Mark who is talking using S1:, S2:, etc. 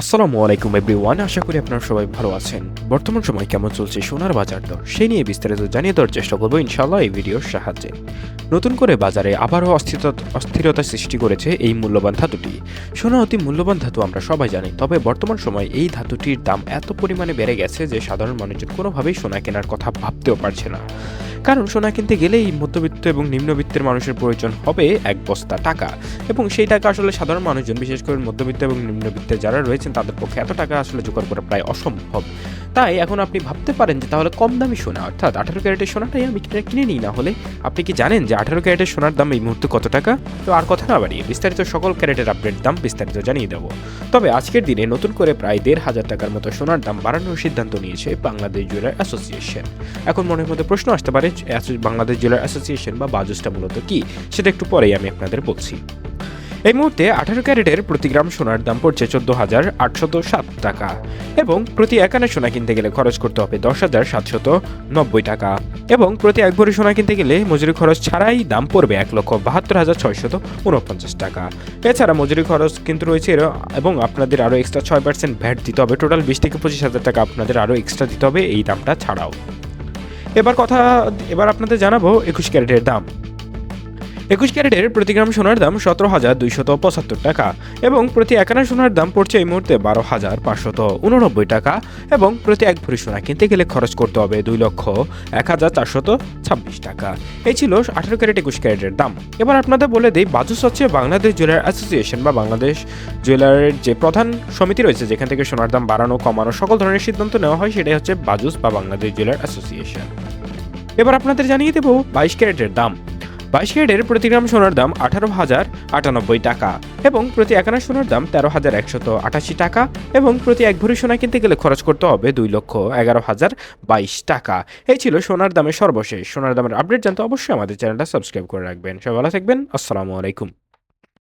S1: আসসালামু আলাইকুম এভরিওয়ান আশা করি আপনারা সবাই ভালো আছেন। বর্তমান সময় কেমন চলছে সোনার বাজার দর সেই নিয়ে বিস্তারিত জানিয়ে দেওয়ার চেষ্টা করব ইনশাল্লাহ এই ভিডিওর সাহায্যে। নতুন করে বাজারে আবারও অস্থিরতা সৃষ্টি করেছে এই মূল্যবান ধাতুটি। সোনা অতি মূল্যবান ধাতু আমরা সবাই জানি, তবে বর্তমান সময় এই ধাতুটির দাম এত পরিমাণে বেড়ে গেছে যে সাধারণ মানুষজন কোনোভাবেই সোনা কেনার কথা ভাবতেও পারছে না। কারণ সোনা কিনতে গেলেই মধ্যবিত্ত এবং নিম্নবিত্তের মানুষের প্রয়োজন হবে এক বস্তা টাকা। এবং সেই টাকা আসলে সাধারণ মানুষজন, বিশেষ করে মধ্যবিত্ত এবং নিম্নবিত্তে যারা রয়েছেন, তাদের পক্ষে এত টাকা আসলে জোগাড় করা প্রায় অসম্ভব। তাই এখন আপনি ভাবতে পারেন যে তাহলে কম দামি সোনা, অর্থাৎ আঠারো ক্যারেটের সোনাটাই আমি কিনে নিই না হলে। আপনি কি জানেন যে আঠারো ক্যারেটের সোনার দাম এই মুহূর্তে কত টাকা? তো আর কথা না বাড়িয়ে বিস্তারিত সকল ক্যারেটের আপডেট দাম বিস্তারিত জানিয়ে দেবো। তবে আজকের দিনে নতুন করে প্রায় দেড় হাজার টাকার মতো সোনার দাম বাড়ানোর সিদ্ধান্ত নিয়েছে বাংলাদেশ জুয়েলার অ্যাসোসিয়েশন। এখন মনের মধ্যে প্রশ্ন আসতে পারে বাংলাদেশ জুয়েলার অ্যাসোসিয়েশন বা বাজুসটা মূলত কি? সেটা একটু পরেই আমি আপনাদের বলছি। এই মুহূর্তে আঠারো ক্যারেটের প্রতি গ্রাম সোনার দাম পড়ছে চোদ্দ হাজার আটশত সাত টাকা এবং প্রতি একানে সোনা কিনতে গেলে খরচ করতে হবে দশ হাজার সাতশত নব্বই টাকা এবং প্রতি এক ভরি সোনা কিনতে গেলে মজুরি খরচ ছাড়াই দাম পড়বে এক লক্ষ বাহাত্তর হাজার ছয়শত উনপঞ্চাশ টাকা। এছাড়া মজুরি খরচ কিন্তু রয়েছে এবং আপনাদের আরও এক্সট্রা ছয় পার্সেন্ট ভ্যাট দিতে হবে। টোটাল বিশ থেকে পঁচিশ হাজার টাকা আপনাদের আরও এক্সট্রা দিতে হবে এই দামটা ছাড়াও। এবার কথা, এবার আপনাদের জানাব একুশ ক্যারেটের দাম। একুশ ক্যারেটের প্রতি গ্রাম সোনার দাম সতেরো হাজার দুইশত পঁচাত্তর টাকা এবং প্রতি একানা সোনার দাম পড়ছে এই মুহূর্তে বারো হাজার পাঁচশত উননব্বই টাকা এবং প্রতি এক ভরি সোনা কিনতে গেলে খরচ করতে হবে দুই লক্ষ এক হাজার চারশত ছাব্বিশ টাকা। এই ছিল আঠারো ক্যারেট একুশ ক্যারেটের দাম। এবার আপনাদের বলে দিই, বাজুস হচ্ছে বাংলাদেশ জুয়েলার অ্যাসোসিয়েশন বা বাংলাদেশ জুয়েলারের যে প্রধান সমিতি রয়েছে, যেখান থেকে সোনার দাম বাড়ানো, কমানো সকল ধরনের সিদ্ধান্ত নেওয়া হয়, সেটাই হচ্ছে বাজুস বা বাংলাদেশ জুয়েলার অ্যাসোসিয়েশন। এবার আপনাদের জানিয়ে দেবো বাইশ ক্যারেটের দাম। বাইশ ক্যারেটের প্রতি গ্রাম সোনার দাম আঠারো হাজার আটানব্বই টাকা এবং প্রতি একানা সোনার দাম তেরো হাজার একশত আঠাশি টাকা এবং প্রতি এক ভরি সোনা কিনতে গেলে খরচ করতে হবে দুই লক্ষ এগারো হাজার বাইশ টাকা। এই ছিল সোনার দামের সর্বশেষ। সোনার দামের আপডেট জানতে অবশ্যই আমাদের চ্যানেলটা সাবস্ক্রাইব করে রাখবেন। সবাই ভালো থাকবেন। আসসালামু আলাইকুম।